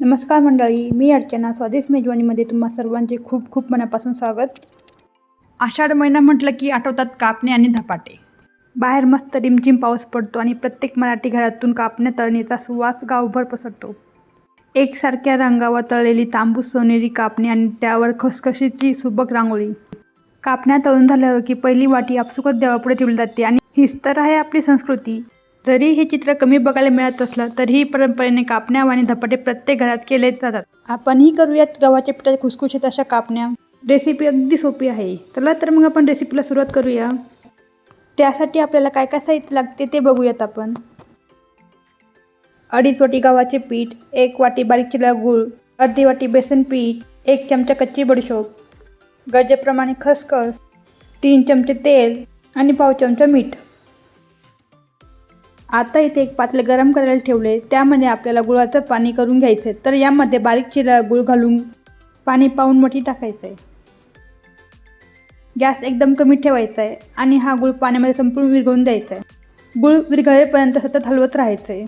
नमस्कार मंडळी मी अर्चना स्वादिष्ट मेजवानीमध्ये तुम्हा सर्वांचे खूप खूप मनापासून स्वागत. आषाढ महिना म्हटलं की आठवतात कापणे आणि धपाटे. बाहेर मस्त रिमझिम पाऊस पडतो आणि प्रत्येक मराठी घरातून कापण्या तळणीचा सुवास गावभर पसरतो. एकसारख्या रंगावर तळलेली तांबूस सोनेरी कापणी आणि त्यावर खसखशीची सुबक रांगोळी. कापण्या तळून झाल्यावर की पहिली वाटी आपसुकच देवापुढे ठेवली जाते आणि हीच तर आहे आपली संस्कृती. जरी हे चित्र कमी बघायला मिळत असलं तरीही परंपरेने कापण्या आणि धपाटे प्रत्येक घरात केले जातात. आपणही करूयात गव्हाच्या पिठाच्या खुसखुशीत अशा कापण्या. रेसिपी अगदी सोपी आहे. चला तर मग आपण रेसिपीला सुरुवात करूया. त्यासाठी आपल्याला काय काय साहित्य लागते ते बघूयात आपण. अडीच वाटी गव्हाचे पीठ एक वाटी बारीक चिरलेला गूळ अर्धी वाटी बेसन पीठ एक चमचा कच्ची बडीशोप गरजेप्रमाणे खसखस तीन चमचे तेल आणि पाव चमचा मीठ. आता इथे एक पातेलं गरम करायला ठेवले. त्यामध्ये आपल्याला गुळाचं पाणी करून घ्यायचं आहे तर यामध्ये बारीक चिरा गुळ घालून पाणी पाऊन मोठी टाकायचं आहे गॅस एकदम कमी ठेवायचा आहे आणि हा गुळ पाण्यामध्ये संपूर्ण विरघळून द्यायचा आहे गुळ विरघळेपर्यंत सतत हलवत राहायचं आहे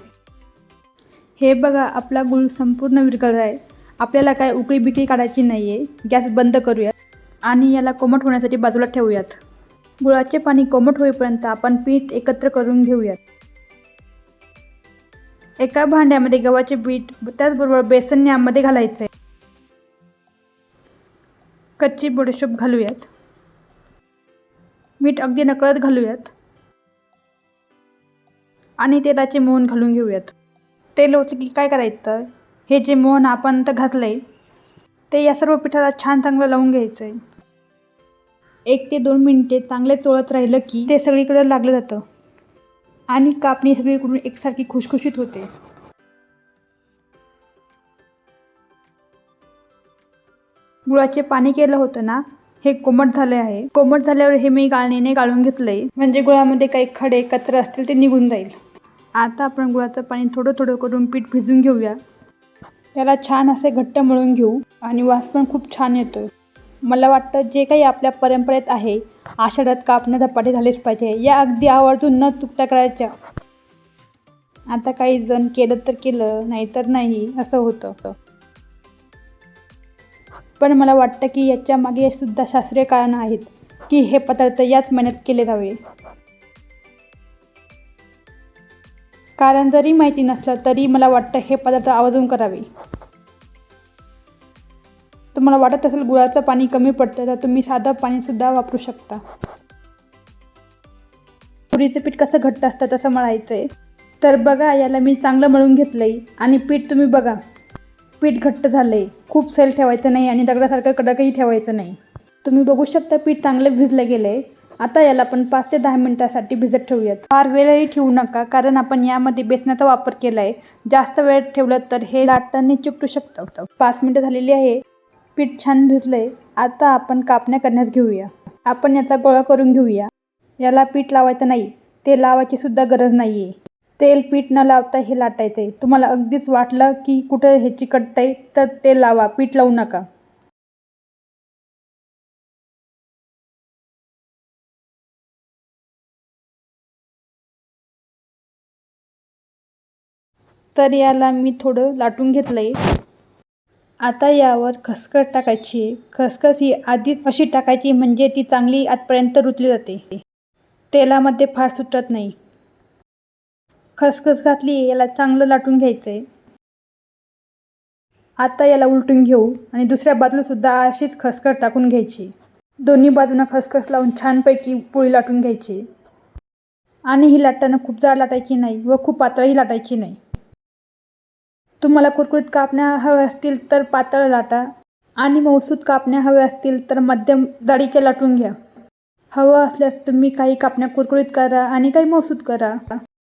हे बघा आपला गुळ संपूर्ण विरघळला आहे आपल्याला काय उकळी बिकळी काढायची नाही आहे गॅस बंद करूयात आणि याला कोमट होण्यासाठी बाजूला ठेवूयात. गुळाचे पाणी कोमट होईपर्यंत आपण पीठ एकत्र करून घेऊयात. एका भांड्यामध्ये गव्हाचे बीट त्याचबरोबर बेसन यामध्ये घालायचं. आहे कच्ची बडीशोप घालूयात. मीठ अगदी नकळत घालूयात. आणि तेलाचे मोहन घालून घेऊयात. तेल होतं की काय करायचं? हे जे मोहन आपण तर घातलं आहे ते या सर्व पिठाला छान चांगलं लावून घ्यायचं आहे एक ते दोन मिनटे चांगले चोळत राहिलं की ते सगळीकडे लागलं जातं. आणि कापणी सगळीकडून एकसारखी खुशखुशीत होते. गुळाचे पाणी केलं होतं ना हे कोमट झाले आहे. कोमट झाल्यावर हे मी गाळणीने गाळून घेतलंय. म्हणजे गुळामध्ये काही खडे कचरा असतील ते निघून जाईल. आता आपण गुळाचं पाणी थोडं थोडं करून पीठ भिजून घेऊया. त्याला छान असे घट्ट मळून घेऊ आणि वास पण खूप छान येतोय. मला वाटतं जे काही आपल्या परंपरेत आहे आषाढात कापण्या धपाटे झालेच पाहिजे या अगदी आवर्जून न चुकता करायच्या. आता काही जण केलं तर केलं नाही तर नाही असं होतं. पण मला वाटतं की याच्या मागे सुद्धा शास्त्रीय कारणं आहेत की हे पदार्थ याच महिन्यात केले जावे. कारण जरी माहिती नसलं तरी मला वाटतं हे पदार्थ आवर्जून करावे. तुम्हाला वाटत असेल गुळाचं पाणी कमी पडतं तर तुम्ही साधं पाणीसुद्धा वापरू शकता. पुरीचं पीठ कसं घट्ट असतं तसं मळायचं आहे तर बघा याला मी चांगलं मळून घेतलं आहे आणि पीठ तुम्ही बघा पीठ घट्ट झालं आहे खूप सैल ठेवायचं नाही आणि दगडासारखं कडकही ठेवायचं नाही. तुम्ही बघू शकता पीठ चांगलं भिजलं गेलं आहे आता याला आपण पाच ते दहा मिनिटासाठी भिजत ठेवूयात. फार वेळही ठेवू नका कारण आपण यामध्ये बेसनाचा वापर केला आहे जास्त वेळ ठेवलं तर हे लाटताना चिपटू शकतं. पाच मिनटं झालेली आहे. पीठ छान भिजलं आता आपण कापण्या करण्यास घेऊया. आपण याचा गोळा करून घेऊया. याला पीठ लावायचं नाही ते लावायची सुद्धा गरज नाही आहे तेल पीठ न लावता हे लाटायचं आहे तुम्हाला अगदीच वाटलं की कुठं हे चिकटतंय तर ते लावा पीठ लावू नका. तर याला मी थोडं लाटून घेतलं आहे आता यावर खसखस टाकायची. आहे खसखस ही आधीच अशी टाकायची म्हणजे ती चांगली आतपर्यंत रुतली जाते. तेलामध्ये फार सुटत नाही. खसखस घातली याला चांगलं लाटून घ्यायचं आहे आता याला उलटून घेऊ आणि दुसऱ्या बाजूलासुद्धा अशीच खसखस टाकून घ्यायची. दोन्ही बाजूनं खसखस लावून छानपैकी पोळी लाटून घ्यायची. आणि ही लाटताना खूप जाड लाटायची नाही व खूप पातळही लाटायची नाही. तुम्हाला कुरकुरीत कापण्या हव्या असतील तर पातळ लाटा आणि मौसूद कापण्या हव्या असतील तर मध्यम जाडीच्या लाटून घ्या. हवं असल्यास तुम्ही काही कापण्या कुरकुरीत करा आणि काही मौसूद करा.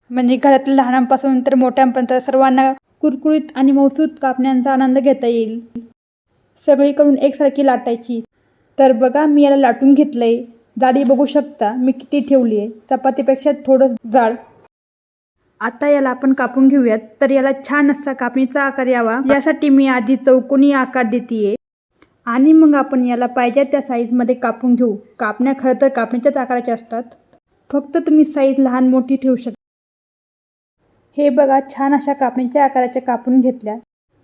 म्हणजे घरातील लहानांपासून तर मोठ्यांपर्यंत सर्वांना कुरकुरीत आणि मौसूद कापण्यांचा आनंद घेता येईल. सगळीकडून एकसारखी लाटायची. तर बघा मी याला लाटून घेतलं आहे जाडी बघू शकता मी किती ठेवली आहे चपातीपेक्षा थोडं जाड आता याला आपण कापून घेऊयात. तर याला छान असा कापणीचा आकार यावा. यासाठी मी आधी चौकोनी आकार देते आणि मग आपण याला पाहिजे त्या साईजमध्ये कापून घेऊ. कापण्या खरं तर कापणीच्याच आकाराच्या असतात. फक्त तुम्ही साईज लहान मोठी ठेवू शकता हे बघा छान अशा कापणीच्या आकाराच्या कापून घेतल्या.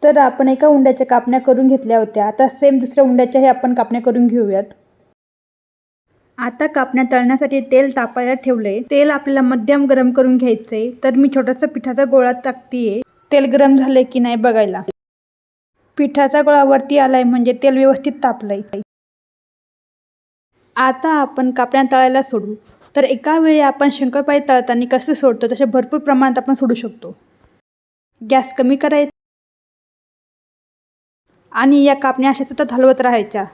तर आपण एका उंड्याच्या कापण्या करून घेतल्या होत्या. आता सेम दुसऱ्या उंड्याच्याही आपण कापण्या करून घेऊयात. आता कापण्या तळण्यासाठी तेल तापायला ठेवलंय तेल आपल्याला मध्यम गरम करून घ्यायचंय तर मी छोटासा पिठाचा गोळा टाकतीये. तेल गरम झालंय की नाही बघायला. पिठाचा गोळा वरती आलाय म्हणजे तेल व्यवस्थित तापलंय. आता आपण कापण्या तळायला सोडू. तर एका वेळी आपण शंकरपाळी तळताना कसं सोडतो? तसे भरपूर प्रमाणात आपण सोडू शकतो. गॅस कमी करायचा आणि या कापण्या अशा सतत हलवत राहायच्या.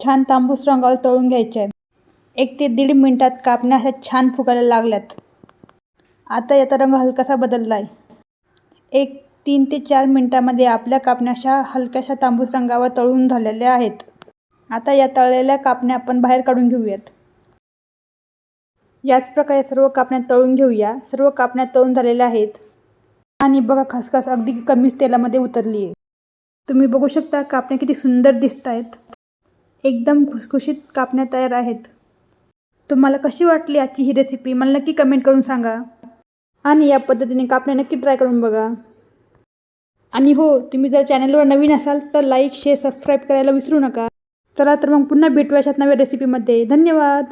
छान तांबूस रंगावर तळून घ्यायचे. आहे एक ते दीड मिनटात कापण्या अशा छान फुगायला लागल्यात. आता याचा रंग हलकासा बदलला आहे एक तीन ते चार मिनटामध्ये आपल्या कापण्याशा हलक्याशा तांबूस रंगावर तळून झालेल्या आहेत. आता या तळलेल्या कापण्या आपण बाहेर काढून घेऊयात. याच प्रकारे सर्व कापण्या तळून घेऊया. सर्व कापण्या तळून झालेल्या आहेत. आणि बघा खसखस अगदी कमीच तेलामध्ये उतरली आहे तुम्ही बघू शकता कापण्या किती सुंदर दिसत आहेत एकदम खुसखुशीत कापण्या तयार आहेत. तुम्हाला कशी वाटली आजची ही रेसिपी मला नक्की कमेंट करून सांगा. आणि या पद्धतीने कापण्या नक्की ट्राय करून बघा. आणि हो तुम्ही जर चॅनलवर नवीन असाल तर लाईक शेअर सबस्क्राईब करायला विसरू नका. चला तर मग पुन्हा भेटूया अशात नव्या रेसिपीमध्ये धन्यवाद!